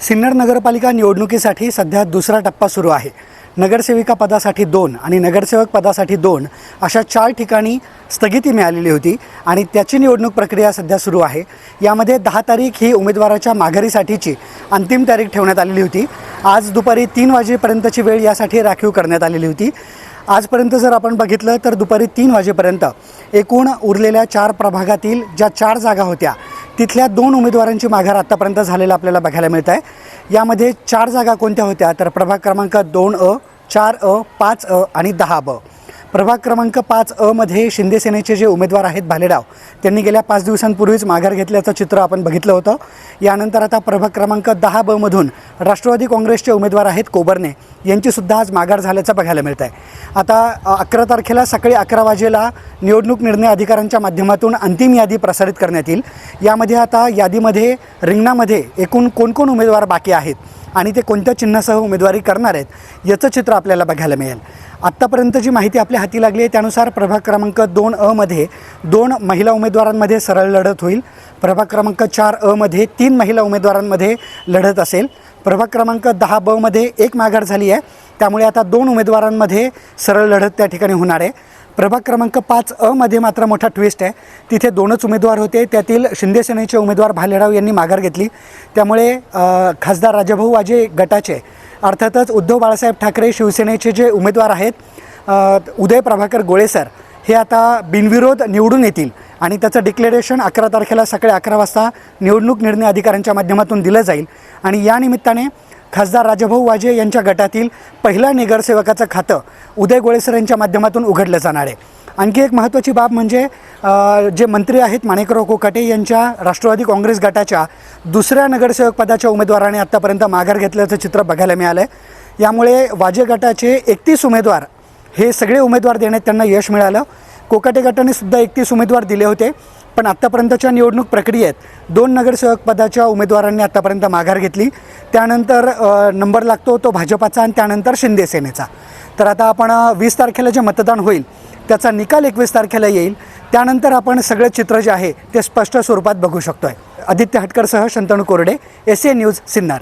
सिन्नर नगरपालिका निवडणुकीसाठी सध्या दुसरा टप्पा सुरू आहे. नगरसेविका पदासाठी दोन आणि नगरसेवक पदासाठी दोन अशा चार ठिकाणी स्थगिती मिळालेली होती आणि त्याची निवडणूक प्रक्रिया सध्या सुरू आहे. यामध्ये दहा तारीख ही उमेदवाराच्या माघारीसाठीची अंतिम तारीख ठेवण्यात आलेली होती. आज दुपारी तीन वाजेपर्यंतची वेळ यासाठी राखीव करण्यात आलेली होती. आजपर्यंत जर आपण बघितलं तर दुपारी तीन वाजेपर्यंत एकूण उरलेल्या चार प्रभागातील ज्या चार जागा होत्या तिथल्या दोन उमेदवारांची माघार आत्तापर्यंत झालेलं आपल्याला बघायला मिळत आहे यामध्ये चार जागा कोणत्या होत्या? तर प्रभाग क्रमांक दोन अ चार अ पाच अ आणि दहा ब. प्रभाग क्रमांक पाच अमध्ये शिंदेसेनेचे जे उमेदवार आहेत भालेराव त्यांनी गेल्या पाच दिवसांपूर्वीच माघार घेतल्याचं चित्र आपण बघितलं होतं. यानंतर आता प्रभाग क्रमांक दहा बमधून राष्ट्रवादी काँग्रेसचे उमेदवार आहेत कोबरणे. यांचीसुद्धा आज माघार झाल्याचं बघायला मिळत आहे आता अकरा तारखेला सकाळी अकरा वाजेला निवडणूक निर्णय अधिकाऱ्यांच्या माध्यमातून अंतिम यादी प्रसारित करण्यात येईल. यामध्ये आता यादीमध्ये रिंगणामध्ये एकूण कोणकोण उमेदवार बाकी आहेत आणि ते कोणत्या चिन्हासह उमेदवारी करणार आहेत याचं चित्र आपल्याला बघायला मिळेल. आत्तापर्यंत जी माहिती आपल्या हाती लागली आहे. त्यानुसार प्रभाग क्रमांक दोन अमध्ये दोन महिला उमेदवारांमध्ये सरळ लढत होईल. प्रभाग क्रमांक चार अमध्ये तीन महिला उमेदवारांमध्ये लढत असेल. प्रभाग क्रमांक दहा बमध्ये एक माघार झाली आहे. त्यामुळे आता दोन उमेदवारांमध्ये सरळ लढत त्या ठिकाणी होणार आहे. प्रभाग क्रमांक पाच अमध्ये मात्र मोठा ट्विस्ट आहे. तिथे दोनच उमेदवार होते. त्यातील शिंदे सेनेचे उमेदवार भालेराव यांनी माघार घेतली. त्यामुळे खासदार राजाभाऊ वाजे गटाचे अर्थातच उद्धव बाळासाहेब ठाकरे शिवसेनेचे जे उमेदवार आहेत उदय प्रभाकर गोळेसर हे आता बिनविरोध निवडून येतील. आणि त्याचं डिक्लेरेशन अकरा तारखेला सकाळी अकरा वाजता निवडणूक निर्णय अधिकाऱ्यांच्या माध्यमातून दिलं जाईल. आणि या निमित्ताने खासदार राजाभाऊ वाजे यांच्या गटातील पहिल्या नगरसेवकाचं खातं उदय गोळेसर यांच्या माध्यमातून उघडलं जाणार आहे. आणखी एक महत्त्वाची बाब म्हणजे जे मंत्री आहेत माणिकराव कोकाटे यांच्या राष्ट्रवादी काँग्रेस गटाच्या दुसऱ्या नगरसेवक पदाच्या उमेदवाराने आत्तापर्यंत माघार घेतल्याचं चित्र बघायला मिळालं आहे यामुळे वाजे गटाचे एकतीस उमेदवार हे सगळे उमेदवार देण्यात त्यांना यश मिळालं. कोकाटे गटाने सुद्धा एकतीस उमेदवार दिले होते. पण आत्तापर्यंतच्या निवडणूक प्रक्रियेत दोन नगरसेवक पदाच्या उमेदवारांनी आत्तापर्यंत माघार घेतली. त्यानंतर नंबर लागतो तो भाजपाचा आणि त्यानंतर शिंदे सेनेचा. तर आता आपण वीस तारखेला जे मतदान होईल त्याचा निकाल एकवीस तारखेला येईल. त्यानंतर आपण सगळं चित्र जे आहे ते स्पष्ट स्वरूपात बघू शकतो आहे आदित्य हटकरसह शंतनू कोरडे एस ए न्यूज सिन्नर.